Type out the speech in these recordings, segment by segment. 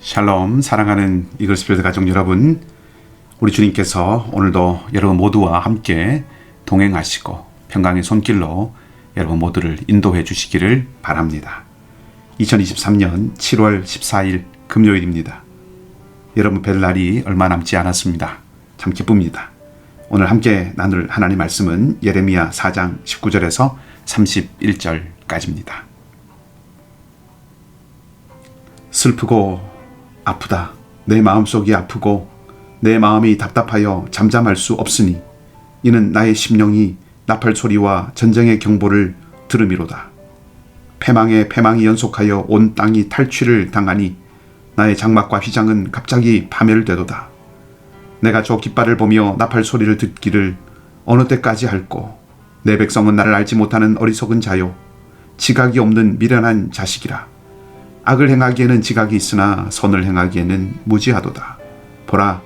샬롬 사랑하는 이글스필드 가족 여러분 우리 주님께서 오늘도 여러분 모두와 함께 동행하시고 평강의 손길로 여러분 모두를 인도해 주시기를 바랍니다. 2023년 7월 14일 금요일입니다. 여러분 뵐 날이 얼마 남지 않았습니다. 참 기쁩니다. 오늘 함께 나눌 하나님 말씀은 예레미야 4장 19절에서 31절까지입니다. 슬프고 아프다. 내 마음속이 아프고 내 마음이 답답하여 잠잠할 수 없으니 이는 나의 심령이 나팔 소리와 전쟁의 경보를 들음이로다. 패망에 패망이 연속하여 온 땅이 탈취를 당하니 나의 장막과 휘장은 갑자기 파멸되도다. 내가 저 깃발을 보며 나팔 소리를 듣기를 어느 때까지 할꼬 내 백성은 나를 알지 못하는 어리석은 자요 지각이 없는 미련한 자식이라 악을 행하기에는 지각이 있으나 선을 행하기에는 무지하도다. 보라,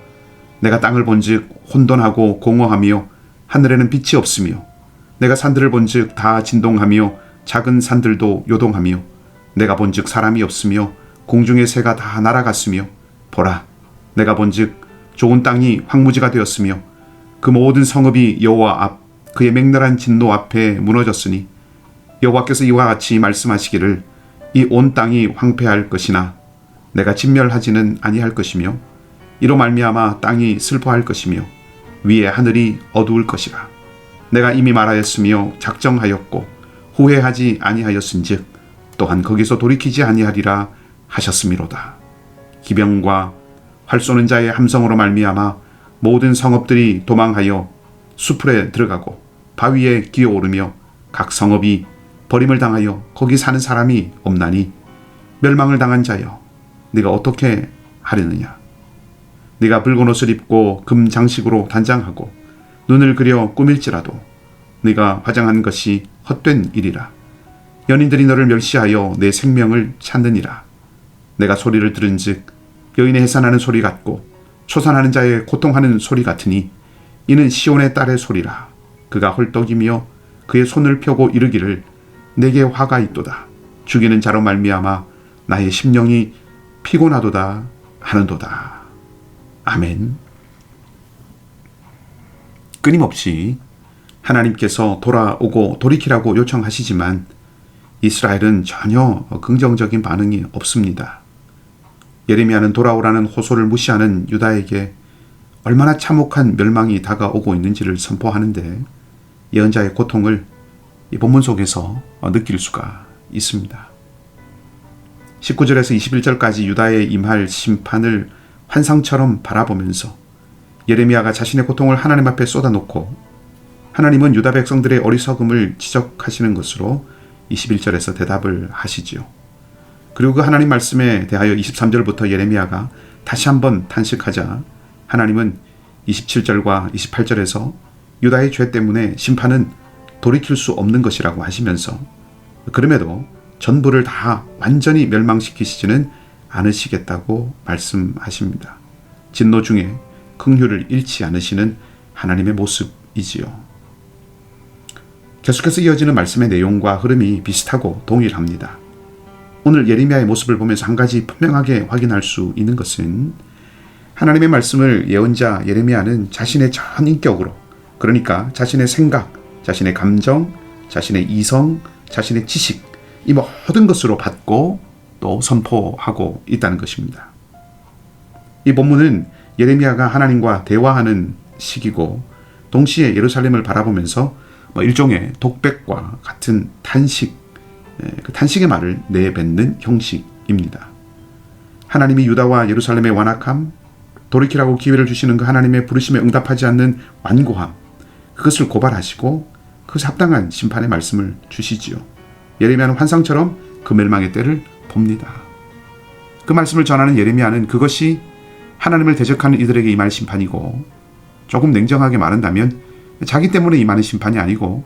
내가 땅을 본즉 혼돈하고 공허하며 하늘에는 빛이 없으며 내가 산들을 본즉 다 진동하며 작은 산들도 요동하며 내가 본즉 사람이 없으며 공중의 새가 다 날아갔으며 보라, 내가 본즉 좋은 땅이 황무지가 되었으며 그 모든 성읍이 여호와 앞 그의 맹렬한 진노 앞에 무너졌으니 여호와께서 이와 같이 말씀하시기를 이 온 땅이 황폐할 것이나 내가 진멸하지는 아니할 것이며 이로 말미암아 땅이 슬퍼할 것이며 위에 하늘이 어두울 것이라. 내가 이미 말하였으며 작정하였고 후회하지 아니하였은즉 또한 거기서 돌이키지 아니하리라 하셨음이로다. 기병과 활 쏘는 자의 함성으로 말미암아 모든 성읍들이 도망하여 수풀에 들어가고 바위에 기어오르며 각 성읍이 버림을 당하여 거기 사는 사람이 없나니 멸망을 당한 자여 네가 어떻게 하려느냐? 네가 붉은 옷을 입고 금 장식으로 단장하고 눈을 그려 꾸밀지라도 네가 화장한 것이 헛된 일이라. 연인들이 너를 멸시하여 내 생명을 찾느니라. 내가 소리를 들은즉 여인의 해산하는 소리 같고 초산하는 자의 고통하는 소리 같으니 이는 시온의 딸의 소리라. 그가 헐떡이며 그의 손을 펴고 이르기를 내게 화가 있도다. 죽이는 자로 말미암아 나의 심령이 피곤하도다 하는도다. 아멘. 끊임없이 하나님께서 돌아오고 돌이키라고 요청하시지만 이스라엘은 전혀 긍정적인 반응이 없습니다. 예레미야는 돌아오라는 호소를 무시하는 유다에게 얼마나 참혹한 멸망이 다가오고 있는지를 선포하는데 예언자의 고통을 이 본문 속에서 느낄 수가 있습니다. 19절에서 21절까지 유다에 임할 심판을 환상처럼 바라보면서 예레미야가 자신의 고통을 하나님 앞에 쏟아놓고 하나님은 유다 백성들의 어리석음을 지적하시는 것으로 21절에서 대답을 하시지요. 그리고 그 하나님 말씀에 대하여 23절부터 예레미야가 다시 한번 탄식하자 하나님은 27절과 28절에서 유다의 죄 때문에 심판은 돌이킬 수 없는 것이라고 하시면서 그럼에도 전부를 다 완전히 멸망시키시지는 않으시겠다고 말씀하십니다. 진노 중에 긍휼을 잃지 않으시는 하나님의 모습이지요. 계속해서 이어지는 말씀의 내용과 흐름이 비슷하고 동일합니다. 오늘 예레미야의 모습을 보면서 한 가지 분명하게 확인할 수 있는 것은 하나님의 말씀을 예언자 예레미야는 자신의 전 인격으로 그러니까 자신의 생각, 자신의 감정, 자신의 이성, 자신의 지식, 이 모든 것으로 받고 또 선포하고 있다는 것입니다. 이 본문은 예레미야가 하나님과 대화하는 시기고 동시에 예루살렘을 바라보면서 뭐 일종의 독백과 같은 탄식, 그 탄식의 말을 내뱉는 형식입니다. 하나님이 유다와 예루살렘의 완악함, 돌이키라고 기회를 주시는 그 하나님의 부르심에 응답하지 않는 완고함, 그것을 고발하시고 그것이 합당한 심판의 말씀을 주시지요. 예레미야는 환상처럼 그 멸망의 때를 봅니다. 그 말씀을 전하는 예레미야는 그것이 하나님을 대적하는 이들에게 임할 심판이고 조금 냉정하게 말한다면 자기 때문에 임하는 심판이 아니고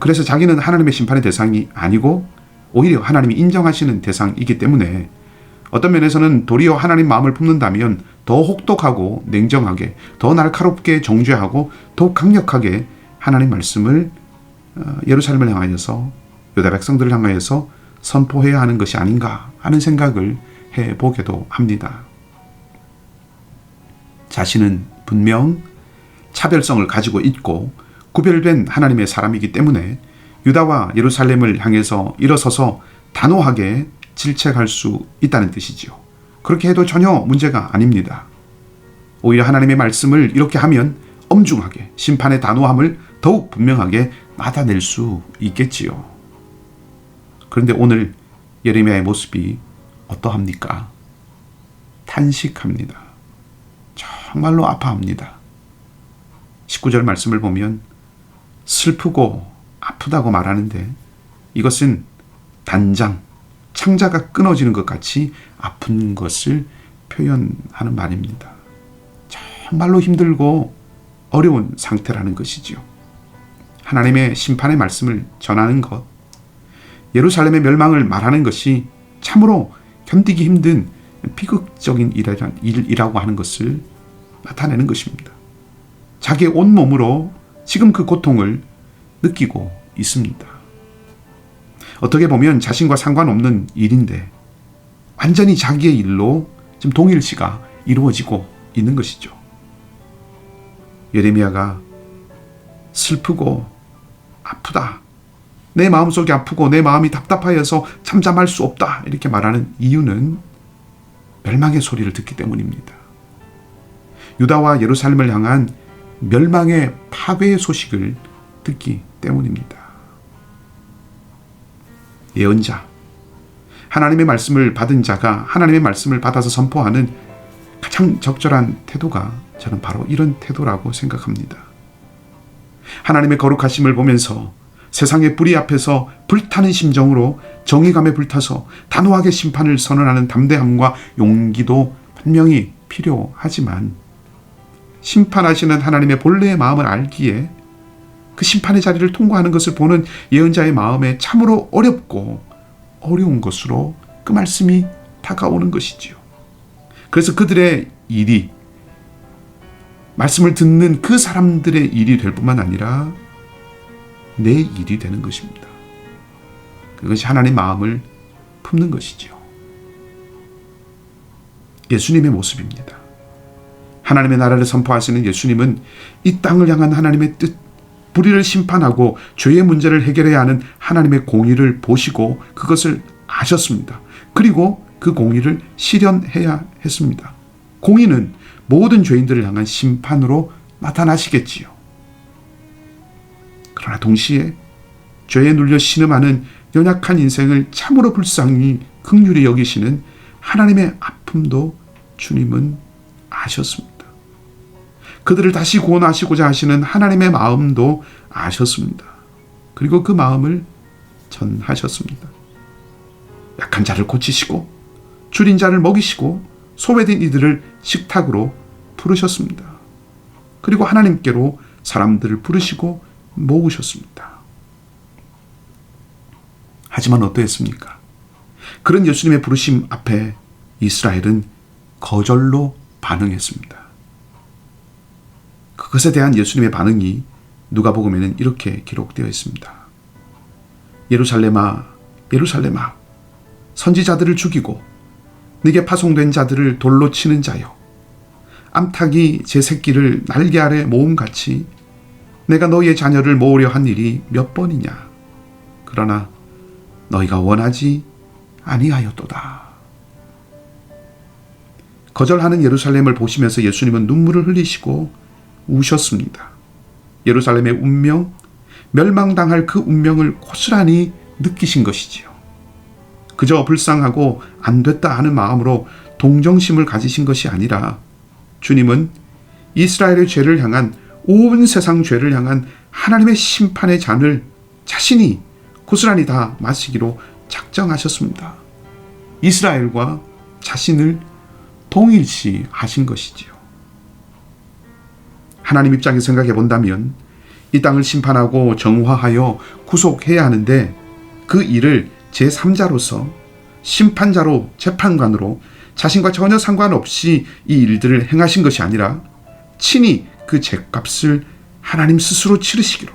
그래서 자기는 하나님의 심판의 대상이 아니고 오히려 하나님이 인정하시는 대상이기 때문에 어떤 면에서는 도리어 하나님 마음을 품는다면 더 혹독하고 냉정하게 더 날카롭게 정죄하고 더 강력하게 하나님 말씀을 어, 예루살렘을 향하여서 유다 백성들을 향하여서 선포해야 하는 것이 아닌가 하는 생각을 해 보게도 합니다. 자신은 분명 차별성을 가지고 있고 구별된 하나님의 사람이기 때문에 유다와 예루살렘을 향해서 일어서서 단호하게 질책할 수 있다는 뜻이지요. 그렇게 해도 전혀 문제가 아닙니다. 오히려 하나님의 말씀을 이렇게 하면 엄중하게 심판의 단호함을 더욱 분명하게 나타낼 수 있겠지요. 그런데 오늘 예레미야의 모습이 어떠합니까? 탄식합니다. 정말로 아파합니다. 19절 말씀을 보면 슬프고 아프다고 말하는데 이것은 단장, 창자가 끊어지는 것 같이 아픈 것을 표현하는 말입니다. 정말로 힘들고 어려운 상태라는 것이지요. 하나님의 심판의 말씀을 전하는 것, 예루살렘의 멸망을 말하는 것이 참으로 견디기 힘든 비극적인 일이라고 하는 것을 나타내는 것입니다. 자기의 온 몸으로 지금 그 고통을 느끼고 있습니다. 어떻게 보면 자신과 상관없는 일인데 완전히 자기의 일로 지금 동일시가 이루어지고 있는 것이죠. 예레미야가 슬프고 아프다. 내 마음속이 아프고 내 마음이 답답하여서 잠잠할 수 없다. 이렇게 말하는 이유는 멸망의 소리를 듣기 때문입니다. 유다와 예루살렘을 향한 멸망의 파괴의 소식을 듣기 때문입니다. 예언자, 하나님의 말씀을 받은 자가 하나님의 말씀을 받아서 선포하는 가장 적절한 태도가 저는 바로 이런 태도라고 생각합니다. 하나님의 거룩하심을 보면서 세상의 불의 앞에서 불타는 심정으로 정의감에 불타서 단호하게 심판을 선언하는 담대함과 용기도 분명히 필요하지만 심판하시는 하나님의 본래의 마음을 알기에 그 심판의 자리를 통과하는 것을 보는 예언자의 마음에 참으로 어렵고 어려운 것으로 그 말씀이 다가오는 것이지요. 그래서 그들의 일이 말씀을 듣는 그 사람들의 일이 될 뿐만 아니라 내 일이 되는 것입니다. 그것이 하나님 마음을 품는 것이지요. 예수님의 모습입니다. 하나님의 나라를 선포하시는 예수님은 이 땅을 향한 하나님의 뜻, 불의를 심판하고 죄의 문제를 해결해야 하는 하나님의 공의를 보시고 그것을 아셨습니다. 그리고 그 공의를 실현해야 했습니다. 공의는 모든 죄인들을 향한 심판으로 나타나시겠지요. 그러나 동시에 죄에 눌려 신음하는 연약한 인생을 참으로 불쌍히 극률히 여기시는 하나님의 아픔도 주님은 아셨습니다. 그들을 다시 구원하시고자 하시는 하나님의 마음도 아셨습니다. 그리고 그 마음을 전하셨습니다. 약한 자를 고치시고 줄인 자를 먹이시고 소외된 이들을 식탁으로 부르셨습니다. 그리고 하나님께로 사람들을 부르시고 모으셨습니다. 하지만 어떠했습니까? 그런 예수님의 부르심 앞에 이스라엘은 거절로 반응했습니다. 그것에 대한 예수님의 반응이 누가복음에는 이렇게 기록되어 있습니다. 예루살렘아, 예루살렘아, 선지자들을 죽이고 네게 파송된 자들을 돌로 치는 자여, 암탉이 제 새끼를 날개 아래 모음같이 내가 너희의 자녀를 모으려 한 일이 몇 번이냐? 그러나 너희가 원하지 아니하였도다. 거절하는 예루살렘을 보시면서 예수님은 눈물을 흘리시고 우셨습니다. 예루살렘의 운명, 멸망당할 그 운명을 고스란히 느끼신 것이지요. 그저 불쌍하고 안 됐다 하는 마음으로 동정심을 가지신 것이 아니라 주님은 이스라엘의 죄를 향한 온 세상 죄를 향한 하나님의 심판의 잔을 자신이 고스란히 다 마시기로 작정하셨습니다. 이스라엘과 자신을 동일시 하신 것이지요. 하나님 입장에 생각해 본다면 이 땅을 심판하고 정화하여 구속해야 하는데 그 일을 제3자로서 심판자로 재판관으로 자신과 전혀 상관없이 이 일들을 행하신 것이 아니라 친히 그 죄값을 하나님 스스로 치르시기로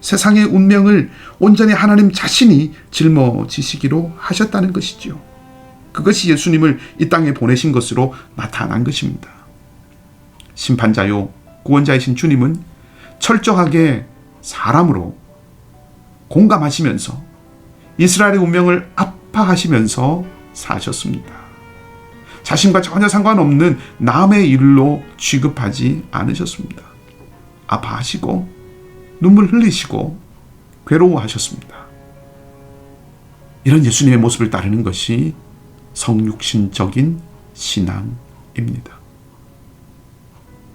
세상의 운명을 온전히 하나님 자신이 짊어지시기로 하셨다는 것이지요. 그것이 예수님을 이 땅에 보내신 것으로 나타난 것입니다. 심판자요 구원자이신 주님은 철저하게 사람으로 공감하시면서 이스라엘의 운명을 아파하시면서 사셨습니다. 자신과 전혀 상관없는 남의 일로 취급하지 않으셨습니다. 아파하시고 눈물 흘리시고 괴로워하셨습니다. 이런 예수님의 모습을 따르는 것이 성육신적인 신앙입니다.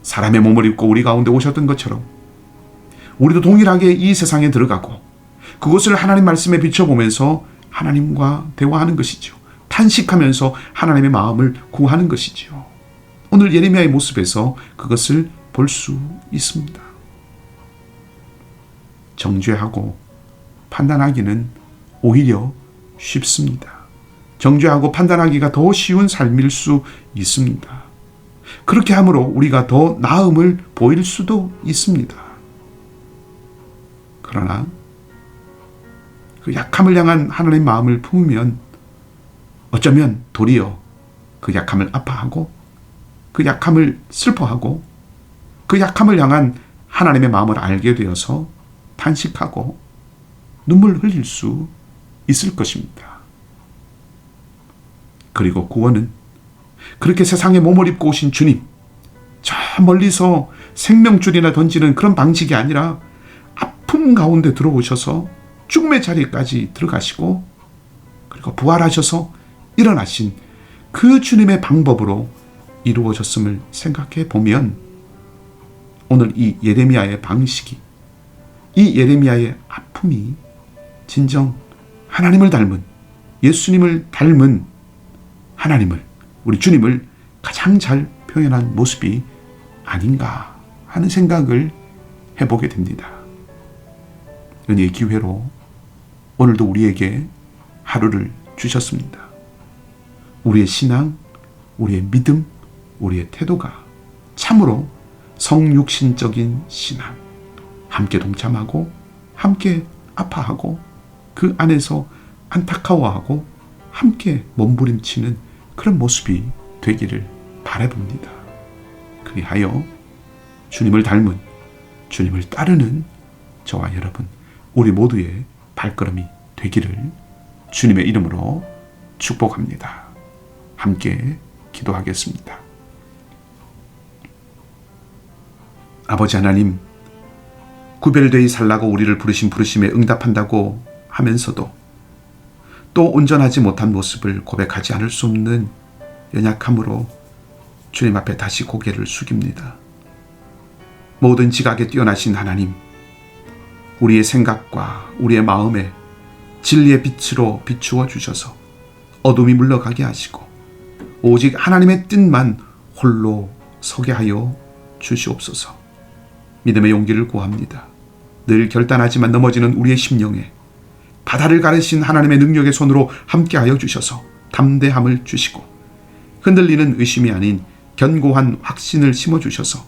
사람의 몸을 입고 우리 가운데 오셨던 것처럼 우리도 동일하게 이 세상에 들어가고 그것을 하나님 말씀에 비춰보면서 하나님과 대화하는 것이죠. 탄식하면서 하나님의 마음을 구하는 것이지요. 오늘 예레미야의 모습에서 그것을 볼 수 있습니다. 정죄하고 판단하기는 오히려 쉽습니다. 정죄하고 판단하기가 더 쉬운 삶일 수 있습니다. 그렇게 함으로 우리가 더 나음을 보일 수도 있습니다. 그러나 그 약함을 향한 하나님의 마음을 품으면 어쩌면 도리어 그 약함을 아파하고 그 약함을 슬퍼하고 그 약함을 향한 하나님의 마음을 알게 되어서 탄식하고 눈물 흘릴 수 있을 것입니다. 그리고 구원은 그렇게 세상에 몸을 입고 오신 주님, 저 멀리서 생명줄이나 던지는 그런 방식이 아니라 아픔 가운데 들어오셔서 죽음의 자리까지 들어가시고 그리고 부활하셔서 일어나신 그 주님의 방법으로 이루어졌음을 생각해 보면 오늘 이 예레미야의 방식이 이 예레미야의 아픔이 진정 하나님을 닮은 예수님을 닮은 하나님을 우리 주님을 가장 잘 표현한 모습이 아닌가 하는 생각을 해보게 됩니다. 은혜의 기회로 오늘도 우리에게 하루를 주셨습니다. 우리의 신앙, 우리의 믿음, 우리의 태도가 참으로 성육신적인 신앙, 함께 동참하고, 함께 아파하고, 그 안에서 안타까워하고, 함께 몸부림치는 그런 모습이 되기를 바라봅니다. 그리하여 주님을 닮은, 주님을 따르는 저와 여러분, 우리 모두의 발걸음이 되기를 주님의 이름으로 축복합니다. 함께 기도하겠습니다. 아버지 하나님, 구별되이 살라고 우리를 부르신 부르심에 응답한다고 하면서도 또 온전하지 못한 모습을 고백하지 않을 수 없는 연약함으로 주님 앞에 다시 고개를 숙입니다. 모든 지각에 뛰어나신 하나님, 우리의 생각과 우리의 마음에 진리의 빛으로 비추어 주셔서 어둠이 물러가게 하시고 오직 하나님의 뜻만 홀로 서게 하여 주시옵소서. 믿음의 용기를 구합니다. 늘 결단하지만 넘어지는 우리의 심령에 바다를 가르신 하나님의 능력의 손으로 함께하여 주셔서 담대함을 주시고 흔들리는 의심이 아닌 견고한 확신을 심어 주셔서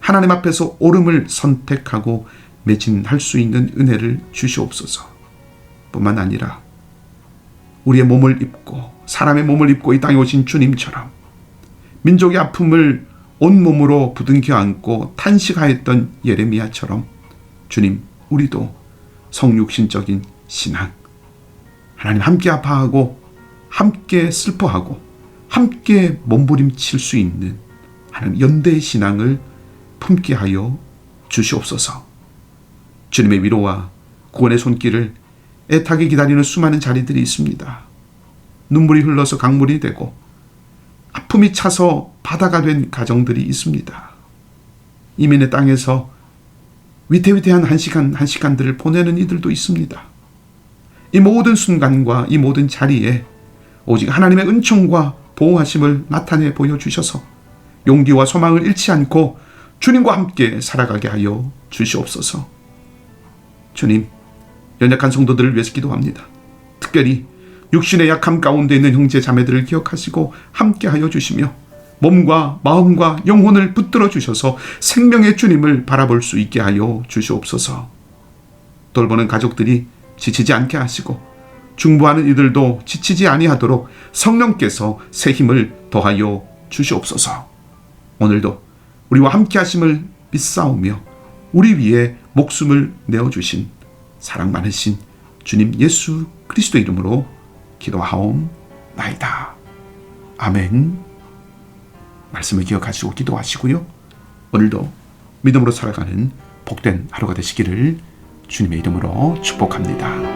하나님 앞에서 옳음을 선택하고 매진할 수 있는 은혜를 주시옵소서. 뿐만 아니라 우리의 몸을 입고 사람의 몸을 입고 이 땅에 오신 주님처럼 민족의 아픔을 온 몸으로 부둥켜 안고 탄식하였던 예레미야처럼 주님 우리도 성육신적인 신앙 하나님 함께 아파하고 함께 슬퍼하고 함께 몸부림칠 수 있는 하나님 연대의 신앙을 품게 하여 주시옵소서. 주님의 위로와 구원의 손길을 애타게 기다리는 수많은 자리들이 있습니다. 눈물이 흘러서 강물이 되고 아픔이 차서 바다가 된 가정들이 있습니다. 이민의 땅에서 위태위태한 한 시간 한 시간들을 보내는 이들도 있습니다. 이 모든 순간과 이 모든 자리에 오직 하나님의 은총과 보호하심을 나타내 보여주셔서 용기와 소망을 잃지 않고 주님과 함께 살아가게 하여 주시옵소서. 주님, 연약한 성도들을 위해서 기도합니다. 특별히 육신의 약함 가운데 있는 형제 자매들을 기억하시고 함께하여 주시며 몸과 마음과 영혼을 붙들어 주셔서 생명의 주님을 바라볼 수 있게 하여 주시옵소서. 돌보는 가족들이 지치지 않게 하시고 중보하는 이들도 지치지 아니하도록 성령께서 새 힘을 더하여 주시옵소서. 오늘도 우리와 함께 하심을 믿사오며 우리 위에 목숨을 내어 주신 사랑 많으신 주님 예수 그리스도 이름으로 기도하옵나이다. 아멘. 말씀을 기억하시고 기도하시고요. 오늘도 믿음으로 살아가는 복된 하루가 되시기를 주님의 이름으로 축복합니다.